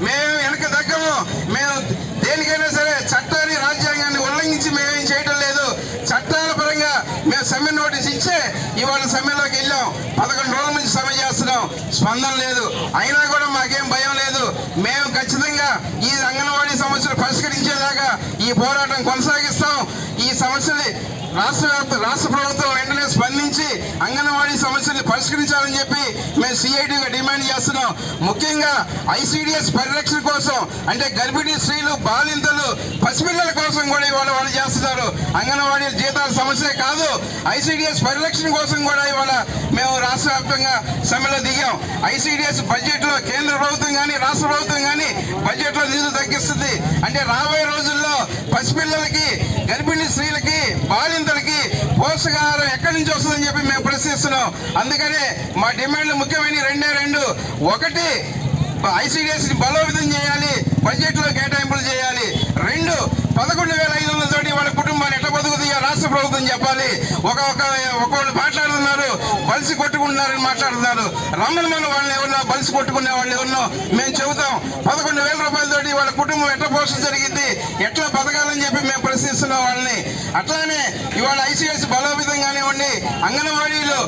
మేము వెనక తగ్గము. మేము దేనికైనా సరే చట్టాన్ని రాజ్యాంగాన్ని ఉల్లంఘించి మేమేం చేయటం లేదు. చట్టాల పరంగా మేము సమ్మె నోటీస్ ఇచ్చే ఇవాళ సమ్మెలోకి వెళ్ళాం. పదకొండు రోజుల నుంచి సమ్మె చేస్తున్నాం. స్పందన లేదు. అయినా కూడా మాకేం భయం లేదు. మేము ఖచ్చితంగా ఈ అంగన్వాడీ సమస్యలు పరిష్కరించేదాకా ఈ పోరాటం కొనసాగిస్తాం. ఈ సమస్యని రాష్ట్ర వ్యాప్త రాష్ట్ర ప్రభుత్వం వెంటనే స్పందించి అంగన్వాడీ సమస్యని పరిష్కరించాలని చెప్పి మేము సిఐడిగా డిమాండ్ చేస్తున్నాం. ముఖ్యంగా ఐసిడిఎస్ పరిరక్షణ కోసం అంటే గర్భిణీ స్త్రీలు బాలింతలు పసిపిల్లల కోసం కూడా ఇవాళ వాళ్ళు చేస్తున్నారు. అంగన్వాడీ జీతాల సమస్య కాదు ఐసిడిఎస్ పరిరక్షణ కోసం కూడా ఇవాళ మేము రాష్ట్ర వ్యాప్తంగా సమ్మెలో దిగాం. ఐసిడిఎస్ బడ్జెట్లో కేంద్ర ప్రభుత్వం కానీ రాష్ట్ర ప్రభుత్వం కానీ బడ్జెట్లో నిధులు తగ్గిస్తుంది. అంటే రాబోయే రోజుల్లో పసిపిల్లలకి గర్భిణీ స్త్రీలకి బాలింత గారు ఎక్కడి నుంచి వస్తుందని చెప్పి మేము ప్రశ్నిస్తున్నాం. అందుకనే మా డిమాండ్లు ముఖ్యమైన రెండే రెండు. ఒకటి ఐసీడీఎస్ బలోపేతం చేయాలి బడ్జెట్లో కేటాయింపులు చేయాలి. రెండు పదకొండు వేల ఐదు వందల తోటి వాళ్ళ కుటుంబాన్ని ఎట్లా బతుకుతాయో రాష్ట్ర ప్రభుత్వం చెప్పాలి. ఒక ఒక ఒకళ్ళు మాట్లాడుతున్నారు బలిసి కొట్టుకుంటున్నారని మాట్లాడుతున్నారు. రమ్మని మన వాళ్ళు ఎవరినో బలిసి కొట్టుకునే వాళ్ళు ఎవరినో మేము చెబుతాం. పదకొండు వేల రూపాయలతోటి వాళ్ళ కుటుంబం ఎట్లా పోషణ జరిగింది ఎట్లా బతకాలని చెప్పి మేము ప్రశ్నిస్తున్నాం వాళ్ళని. అట్లానే ఇవాళ ఐసీఎస్ బలోపేతం కానివ్వండి అంగన్వాడీలు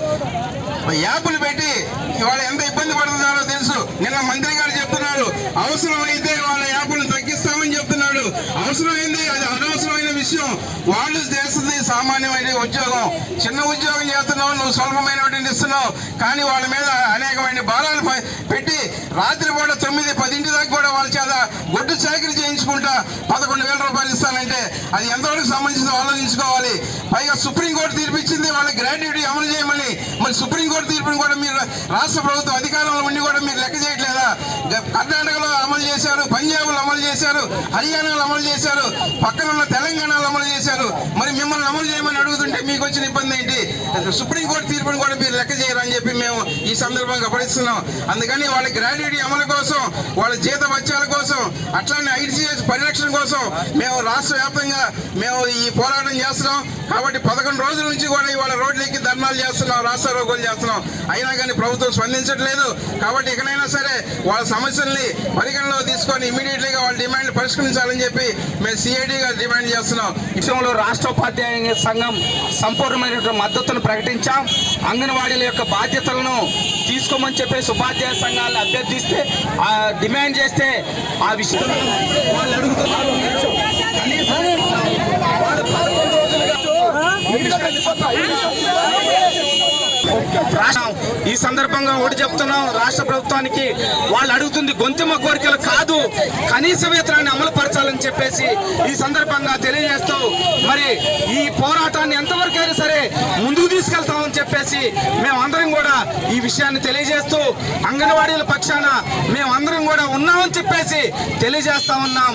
యాప్లు పెట్టి ఇవాళ ఎంత ఇబ్బంది పడుతున్నారో తెలుసు. నిన్న మంత్రి గారు చెప్తున్నారు అవసరమైతే వాళ్ళ యాప్లను తగ్గిస్తామని చెప్తున్నాడు. అవసరమైంది అది అనవసరమైన విషయం. వాళ్ళు చేస్తుంది సామాన్యమైన ఉద్యోగం. చిన్న ఉద్యోగం చేస్తున్నావు నువ్వు స్వల్పమైనటువంటి ఇస్తున్నావు. కానీ వాళ్ళ మీద అనేకమైన భారాలు పెట్టి రాత్రి పూట తొమ్మిది పదింటి దాకా కూడా వాళ్ళ చేత గొడ్డు చాకరీ చేయించుకుంటా పదకొండు వేల రూపాయలు ఇస్తానంటే అది ఎంతవరకు సంబంధించిందో ఆలోచించుకోవాలి. పైగా సుప్రీంకోర్టు తీర్పిచ్చింది వాళ్ళ గ్రాడ్యుటీ అమలు చేయమని. మరి సుప్రీంకోర్టు తీర్పుని కూడా మీరు రాష్ట్ర ప్రభుత్వం అధికారంలో ఉండి కూడా మీరు లెక్క చేయట్లేదా? కర్ణాటకలో అమలు చేశారు పంజాబ్లో అమలు చేశారు హర్యానాలో అమలు చేశారు పక్కన ఉన్న తెలంగాణలో అమలు చేశారు. మరి మిమ్మల్ని అమలు చేయమని అడుగుతుంటే మీకు వచ్చిన ఇబ్బంది ఏంటి? సుప్రీంకోర్టు తీర్పుని కూడా మీరు లెక్క చేయరని చెప్పి మేము ఈ సందర్భంగా పడిస్తున్నాం అందుకని వాళ్ళ గ్రాడ్యుటీ అమలు కోసం వాళ్ళ జీత బత్యాల కోసం అట్లానే ఐటీసీఎస్ పరిరక్షణ కోసం మేము రాష్ట్ర వ్యాప్తంగా మేము ఈ పోరాటం చేస్తున్నాం. కాబట్టి పదకొండు రోజుల నుంచి కూడా ఇవాళ రోడ్లెక్కి ధర్నాలు చేస్తున్నాం రాష్ట్ర రోగులు చేస్తున్నాం. అయినా కానీ ప్రభుత్వం స్పందించట్లేదు. కాబట్టి ఇకనైనా సరే వాళ్ళ సమస్యల్ని పరిగణలో తీసుకొని ఇమీడియట్లీగా పరిష్కరించాలని చెప్పి మేము సిఐడిగా డిమాండ్ చేస్తున్నాం. విషయంలో రాష్ట్ర ఉపాధ్యాయ సంఘం సంపూర్ణమైనటువంటి మద్దతును ప్రకటించాం. అంగన్వాడీల యొక్క బాధ్యతలను తీసుకోమని చెప్పేసి ఉపాధ్యాయ సంఘాలను అభ్యర్థిస్తే డిమాండ్ చేస్తే ఆ విషయంలో వాళ్ళు అడుగుతున్నారు కనీసం వాళ్ళు పదకొండు రోజులుగా ఇంటికి వెళ్ళిపోతారు. రాష్ట్రం. ఈ సందర్భంగా ఒకటి చెప్తున్నాం రాష్ట్ర ప్రభుత్వానికి వాళ్ళు అడుగుతుంది గొంతుమ కోరికలు కాదు కనీస వేతనాన్ని అమలు పరచాలని చెప్పేసి ఈ సందర్భంగా తెలియజేస్తూ మరి ఈ పోరాటాన్ని ఎంతవరకు అయినా సరే ముందుకు తీసుకెళ్తామని చెప్పేసి మేమందరం కూడా ఈ విషయాన్ని తెలియజేస్తూ అంగన్వాడీల పక్షాన మేమందరం కూడా ఉన్నామని చెప్పేసి తెలియజేస్తా ఉన్నాం.